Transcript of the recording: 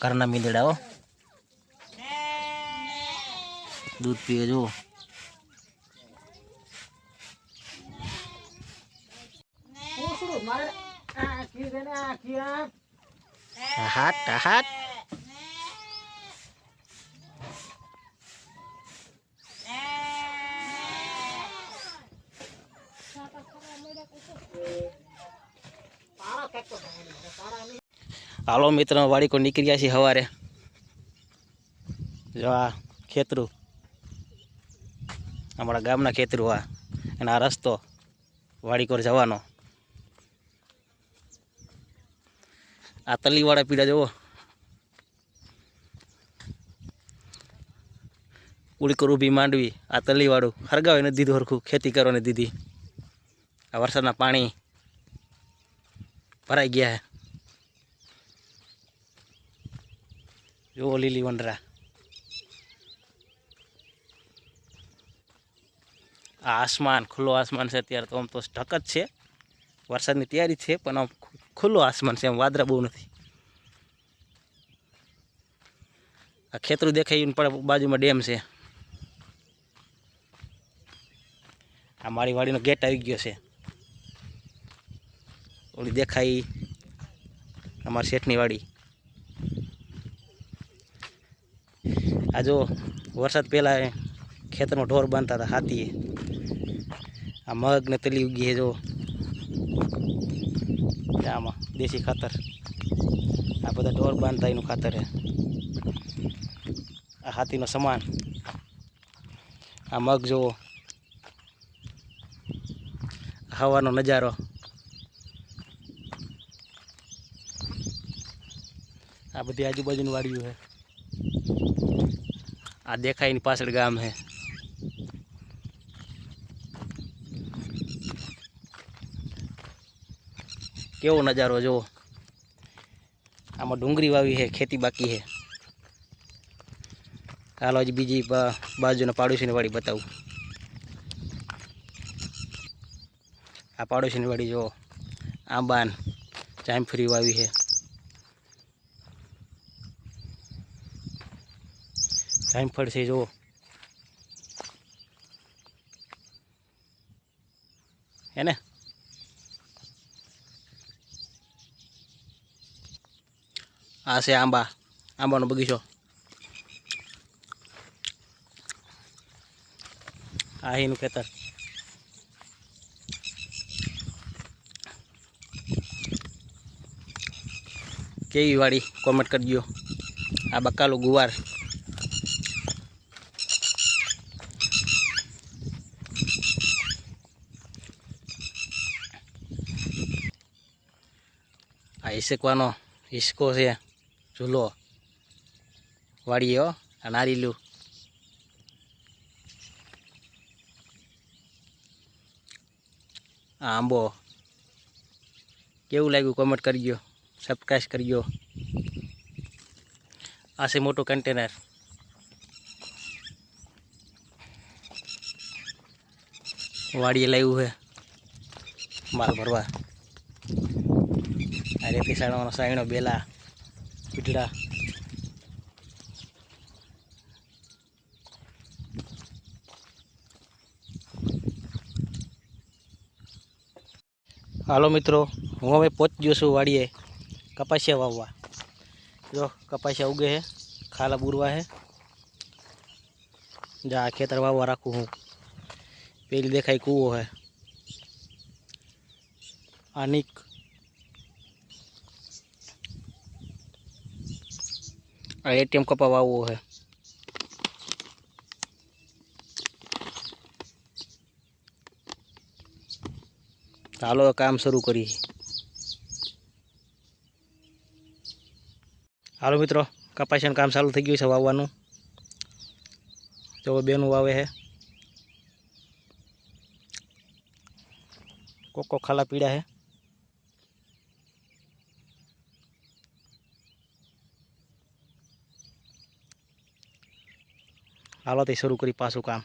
ઘરના મીંદડા હો. દૂધ પીએ જુઓ. હાટ હાટ હાલો મિત્રો, વાડીકો નીકળ્યા છીએ સવારે જો આ ખેતરું. અમારા ગામના ખેતરું આ. અને આ રસ્તો વાડીકોર જવાનો. આ તલીવાળા પીડા જુઓ. ઉડીકોર ઊભી માંડવી, આ તલીવાળું. હરગાવે નથી દીધું હરખું, ખેતી કરવાની દીધી. આ વરસાદના પાણી ભરાઈ ગયા જુઓ લીલી વંડરા આ આસમાન, ખુલ્લો આસમાન છે, અત્યારે તો આમ તો ઢક જ છે. વરસાદની તૈયારી છે, પણ આમ ખુલ્લો આસમાન છે, આમ વાદળા બહુ નથી. આ ખેતરું દેખાય પણ બાજુમાં ડેમ છે. આ મારી વાડીનો ગેટ આવી ગયો છે. ઓલી દેખાય અમારી શેઠની વાડી. આ જો વરસાદ પહેલાં ખેતરમાં ઢોર બાંધતા હતા હાથીએ. આ મગ ને તલી ઉગી જો. આમાં દેશી ખાતર. આ બધા ઢોર બાંધતા એનું ખાતર છે. આ હાથીનો સમાન. આ મગ જુઓ હવાનો નજારો. આ બધી આજુબાજુનું વાડીઓ છે. આ દેખાય એની પાછળ ગામ છે કેવો નજારો જુઓ. આમાં ડુંગળી વાવી છે ખેતી બાકી છે હાલો, હજી બીજી બાજુના પાડોશીની વાડી બતાવું. આ પાડોશીની વાડી જુઓ. આંબાન, જામફળી વાવી છે જામફળ છે જુઓ. હે ને? આ છે આંબા, આંબાનો બગીચો. આ એનું ખેતર. કેવી વાળી કોમેન્ટ કરજો આ બકાલું ગુવાર. આ હિસકવાનો હિસકો છે, ઝૂલો. વાડીએ આ નારીલું આ આંબો. કેવું લાગ્યું? કોમેન્ટ કરજો સબસ્ક્રાઈબ કરજો આ છે મોટું કન્ટેનર વાડીએ લાવ્યું છે. માલ ભરવા. આ રેતી સાણવાનો સાયણો બેલા પીટડા હાલો મિત્રો હું હવે પહોંચી ગયો છું વાડીએ. કપાસિયા વાવવા. જો, કપાસિયા ઉગે છે. ખાલા બુરવા છે. જા, આ ખેતર વાવવા રાખું હું. પેલી દેખાય કૂવો છે. આનિક આ એટીએમ કપા વાવવો છે ચાલો કામ શરૂ કરીએ. હાલો મિત્રો, કપાસિયાનું કામ ચાલુ થઈ ગયું છે વાવવાનું. તો બેનું વાવે છે કોક ખાલા પીડા છે હાલો તે શરૂ કરી પાછું કામ.